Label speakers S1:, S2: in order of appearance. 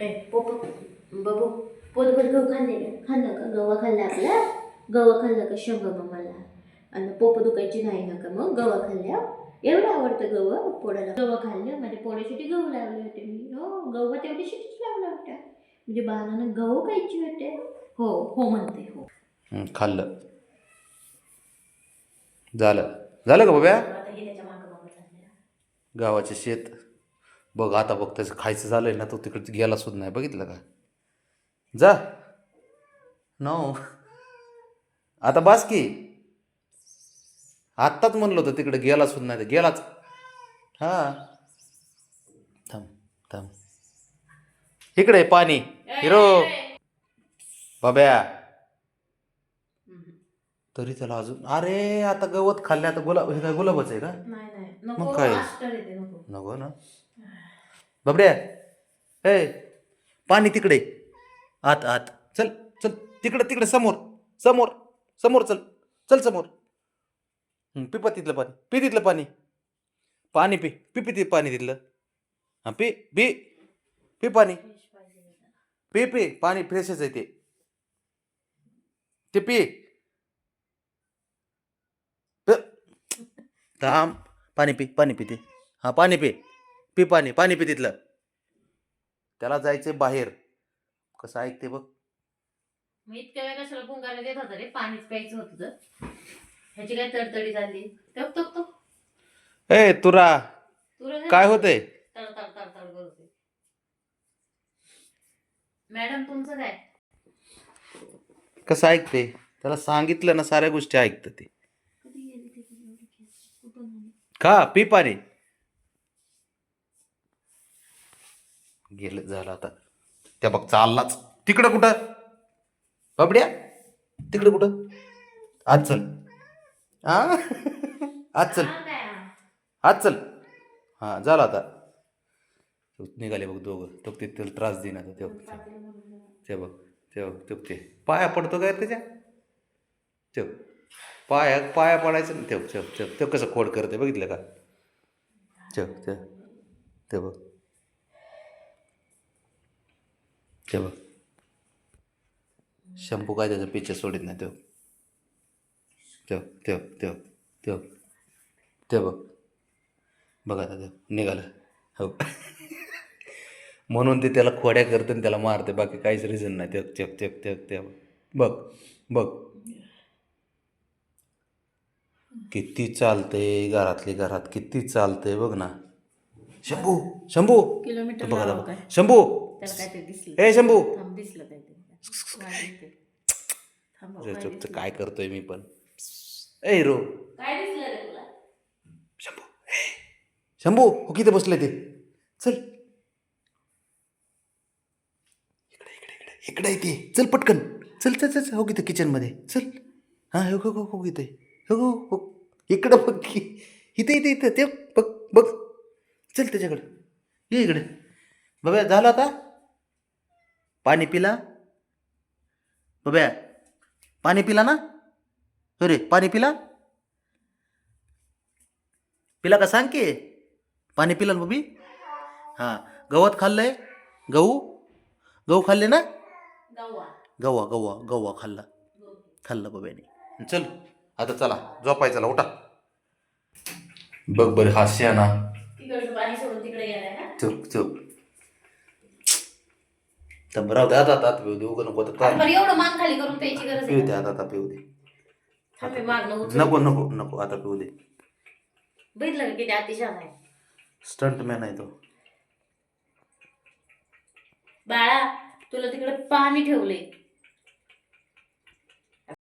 S1: ए Poopó बाबू पोटभर गहू खाल्ले का? खाल्लं का? गव्हा खाल्ला आपला? गव्हा खाल्ला का? शंभ मला आणि पोप दुखायची नाही नका मग? गव्हा खाल्ल्या एवढं आवडतं गव्हा पोळाला गव्हा खाल्लं माझ्या पोळ्यासाठी गहू लावले होते मी. हो गव्हा तेवढ्यासाठीच लावला होता म्हणजे बाळानं गहू खायचे होते. हो हो म्हणते हो.
S2: हं, खाल्लं. झालं. झालं का बाब्या?
S1: हे मागं मागं.
S2: गावाचे शेत. बघ आता बघ त्याचं खायचं झालंय ना तो तिकडे गेला सुद्धा नाही. बघितलं का? जा. नो आता बास की. आत्ताच म्हणलं होतं तिकडे गेला सुद्धा नाही तर गेलाच. हा. थांब थांब. इकडे आहे पाणी. हिरो. बाब्या. तरी त्याला अजून अरे आता गवत खाल्ले आता गुलाब हे काय गुलाबच आहे का?
S1: नाही नाही.
S2: मग काय?
S1: नको
S2: ना. बाबड्या ए पाणी तिकडे. आत आत. चल चल. तिकडे तिकडे समोर. समोर समोर चल. चल समोर. पिपा तिथलं पाणी. पी तिथलं पाणी. पाणी पी. पी पी ते पाणी तिथलं. हां पी पी. पी पाणी. पी पी. पाणी फ्रेशच आहे ते. ते पी. थांब. पाणी पी पाणी पी ते. हां पाणी पी. पी पाणी पाणी पी तिथलं. त्याला जायचे बाहेर. कसं ऐकते बघ.
S1: मी इतक्या वेळ कशाला पुंगायला देत होता रे? पाणीच प्यायचं होतं तर. ह्याची काय तडतडी झाली? टक टक टक
S2: ए तुरा.
S1: तुला
S2: काय होतंय?
S1: तड तड तड तड करते मॅडम तुमचं काय?
S2: कसं ऐकते? त्याला सांगितलं ना साऱ्या गोष्टी ऐकतं ते.
S1: कधी गेली?
S2: का पी पाणी. गेलं झालं आता. त्या बघ चाललाच. तिकडं कुठं? बाबड्या तिकडं कुठं? आज चल. आ? आज चल. आज चल. हां झालं आता. निघाले बघ दोघं. तो त्याला त्रास देईन आता ते बघ ते बघ ते बघ ते. पाया पडतो काय त्याच्या? तेव पाया पाया पडायचं ना. तेव तेव तेव ते कसं खोड करते बघितलं का? तेव ते बघ. ते बघ. शंपू काय त्याचं पिक्चर सोडित नाही तो ते ते ते ते ते बघ. बघा आता ते निघालं. हो. म्हणून ते त्याला खोड्या करते आणि त्याला मारते. बाकी काहीच रिझन नाही. ते चेक चेक चेक ते बघ बघ. किती चालते घरातली घरात. किती चालते बघ ना. शंभू शंभू.
S1: किलोमीटर
S2: बघा
S1: लावा काय?
S2: शंभू.
S1: त्याला काहीतरी दिसलं.
S2: ए शंभू.
S1: थांब दिसलं काहीतरी. वाढली ते. थांब बाबा,
S2: अरे
S1: काय
S2: चुप,
S1: दिसलं?
S2: काय करतोय मी पण. ए रो.
S1: काय दिसलं रे तुला?
S2: शंभू. ए, शंभू हो किती बसले ते? चल. इकडे इकडे इकडे. इकडे आहे ते. चल पटकन. चल चल चल. चल, हो किती किचनमध्ये चल. हां हो हो हो इथे हो हो हो. इकडं बघ की. इथे इथे इथं. ते बघ बघ. चल त्याच्याकडे. ये इकडे. बाबा झालं आता? पाणी पिला? बाब्या पाणी पिला ना? अरे पाणी पिला? पिला का सांग की? पाणी पिलं ना बबी? हां. गवत खाल्लंय? गहू? गहू खाल्ले ना?
S1: गव्हा.
S2: गव्हा गव्हा गव्हा खाल्ला. खाल्ला बब्याने. चल आता चला. झोपायचला उठा. बघ बरं हास्य ना. चुप चुप. तर राहू दे आता आता पिऊ दे उगा नको आता
S1: आता बरं एवढं मान खाली करून प्यायची गरज
S2: पिऊ
S1: आहे
S2: दे? आता आता पिऊ दे.
S1: थांब मागणं उचलून-
S2: नको नको नको आता पिऊ दे.
S1: बघितलं का किती अतिशय आहे?
S2: स्टंट मॅन आहे तो.
S1: बाळा तुला तिकडे पाणी ठेवले